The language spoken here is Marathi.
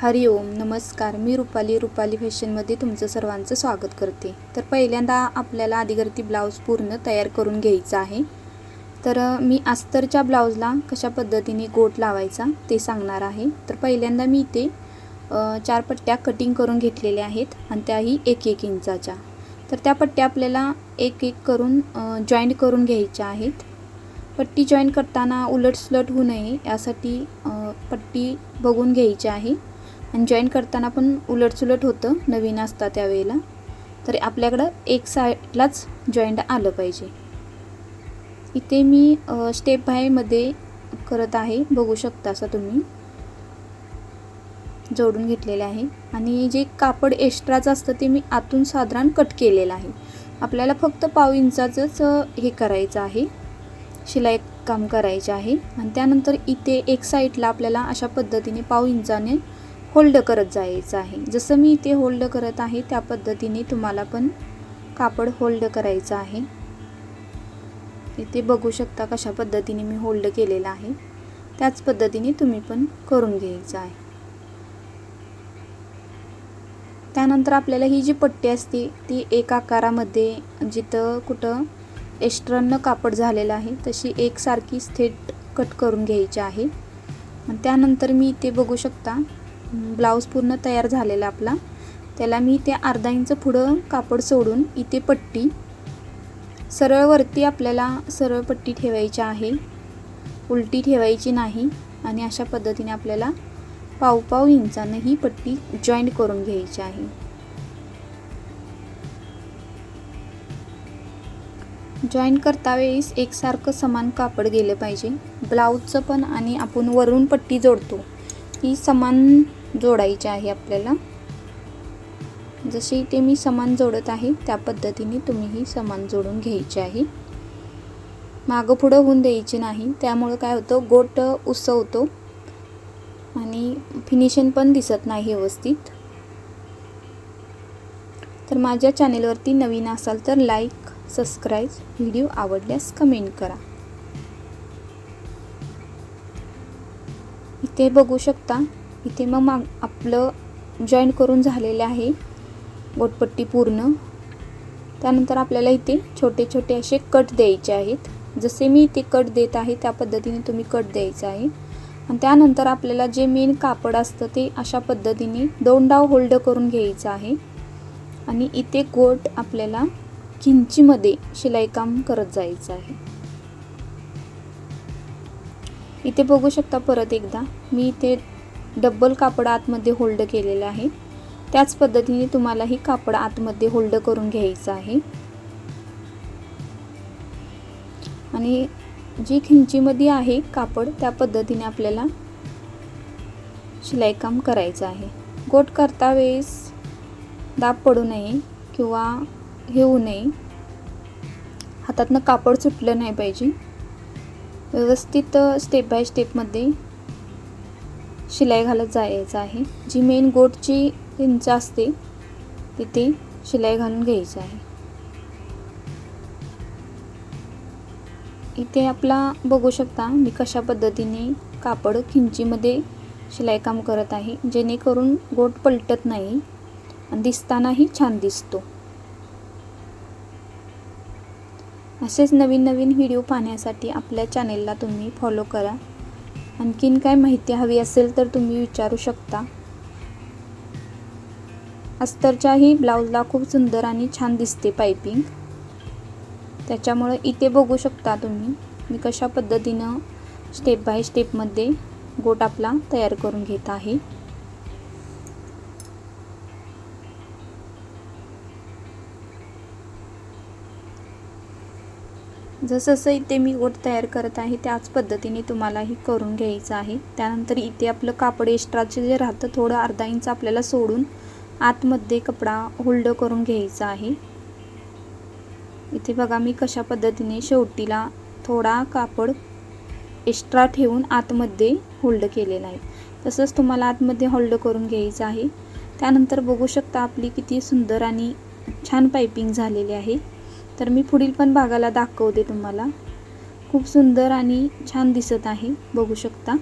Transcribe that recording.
हरिओम नमस्कार. मी रुपाली रुपाली फॅशनमध्ये तुमचं सर्वांचं स्वागत करते. तर पहिल्यांदा आपल्याला आदिगरती ब्लाऊज पूर्ण तयार करून घ्यायचा आहे. तर मी अस्तरच्या ब्लाऊजला कशा पद्धतीने गोट लावायचा ते सांगणार आहे. तर पहिल्यांदा मी इथे चार पट्ट्या कटिंग करून घेतलेल्या आहेत आणि त्याही एक एक इंचाच्या. तर त्या पट्ट्या आपल्याला एक एक करून जॉईंट करून घ्यायच्या आहेत. पट्टी जॉईन करताना उलटसुलट होऊ नये यासाठी पट्टी बघून घ्यायची आहे. आणि जॉईन करताना पण उलटसुलट होतं. नवीन असता त्यावेळेला. तर आपल्याकडं एक साईडलाच जॉईंट आलं पाहिजे. इथे मी स्टेप बायमध्ये करत आहे. बघू शकता असं तुम्ही. जोडून घेतलेले आहे. आणि जे कापड एक्स्ट्राचं असतं ते मी आतून साधारण कट केलेलं आहे. आपल्याला फक्त पाव इंचाचंच हे करायचं आहे. शिलाई काम करायचे आहे. आणि त्यानंतर इथे एक साईडला आपल्याला अशा पद्धतीने पाव इंचाने होल्ड करत जायचं आहे. जसं मी इथे होल्ड करत आहे त्या पद्धतीने तुम्हाला पण कापड होल्ड करायचं आहे. इथे बघू शकता कशा पद्धतीने मी होल्ड केलेलं आहे. त्याच पद्धतीने तुम्ही पण करून घ्यायचं आहे. त्यानंतर आपल्याला ही जी पट्टी असते ती एक आकारामध्ये जिथं कुठं एक्स्ट्रानं कापड झालेलं आहे तशी एकसारखी थेट कट करून घ्यायची आहे. त्यानंतर मी इथे बघू शकता ब्लाऊज पूर्ण तयार झालेला आपला. त्याला मी ते अर्धा इंच पुढं कापड सोडून इथे पट्टी सरळ वरती आपल्याला सरळ पट्टी ठेवायची आहे. उलटी ठेवायची नाही आणि अशा पद्धतीने आपल्याला पाव पाव इंचानं ही पट्टी जॉईंट करून घ्यायची आहे. जॉईन करता वेळेस एकसारखं समान कापड गेलं पाहिजे. ब्लाऊजचं पण आणि आपण वरून पट्टी जोडतो. ही समान जोडायचे आहे आपल्याला. जशी ते मी समान जोडत आहे त्या पद्धतीने तुम्हीही समान जोडून घ्यायचे आहे. मागं पुढं होऊन द्यायची नाही त्यामुळं काय होतं गोट उसवतो आणि फिनिशिंग पण दिसत नाही व्यवस्थित. तर माझ्या चॅनेलवरती नवीन असाल तर लाईक सबस्क्राईब व्हिडिओ आवडल्यास कमेंट करा. इथे बघू शकता इथे मग माग आपलं जॉईन करून झालेलं आहे. बोटपट्टी पूर्ण. त्यानंतर आपल्याला इथे छोटे छोटे असे कट द्यायचे आहेत. जसे मी इथे कट देत आहे त्या पद्धतीने तुम्ही कट द्यायचं आहे. आणि त्यानंतर आपल्याला जे मेन कापड असतं ते अशा पद्धतीने दोन डाव होल्ड करून घ्यायचं आहे. आणि इथे गोट आपल्याला किंचीमध्ये शिलाईकाम करत जायचं आहे. इथे बघू शकता परत एकदा. मी इथे डब्बल कापड आतमध्ये होल्ड केलेलं आहे. त्याच पद्धतीने तुम्हाला ही कापड आतमध्ये होल्ड करून घ्यायचं आहे. आणि जी खिंचीमध्ये आहे कापड त्या पद्धतीने आपल्याला शिलाईकाम करायचं आहे. गोट करता वेळेस दाब पडू नये किंवा हे होऊ नये. हातातनं कापड सुटलं नाही पाहिजे. व्यवस्थित स्टेप बाय स्टेपमध्ये शिलाई घालत जायचं आहे. जी मेन गोटची इंच असते तिथे शिलाई घालून घ्यायची आहे. इथे आपला बघू शकता मी कशा पद्धतीने कापड खिंचीमध्ये शिलाईकाम करत आहे. जेणेकरून गोट पलटत नाही आणि दिसतानाही छान दिसतो. असेच नवीन नवीन व्हिडिओ पाहण्यासाठी आपल्या चॅनेलला तुम्ही फॉलो करा. आणखीन काय माहिती हवी असेल तर तुम्ही विचारू शकता. अस्तरच्याही ब्लाऊजला खूप सुंदर आणि छान दिसते पायपिंग त्याच्यामुळं इथे बघू शकता तुम्ही. मी कशा पद्धतीनं स्टेप बाय स्टेपमध्ये गोट आपला तयार करून घेत आहे. जसं जसं इथे मी गोट तयार करत आहे त्याच पद्धतीने तुम्हालाही करून घ्यायचं आहे. त्यानंतर इथे आपलं कापड एक्स्ट्राचे जे राहतं थोडं अर्धा इंच आपल्याला सोडून आतमध्ये कपडा होल्ड करून घ्यायचा आहे. इथे बघा मी कशा पद्धतीने शेवटीला थोडा कापड एक्स्ट्रा ठेवून आतमध्ये होल्ड केलेला आहे. तसंच तुम्हाला आतमध्ये होल्ड करून घ्यायचं आहे. त्यानंतर बघू शकता आपली किती सुंदर आणि छान पायपिंग झालेली आहे. तर मी पुढील पण भागाला दाखवते तुम्हाला. खूप सुंदर आणि छान दिसत आहे. बघू शकता.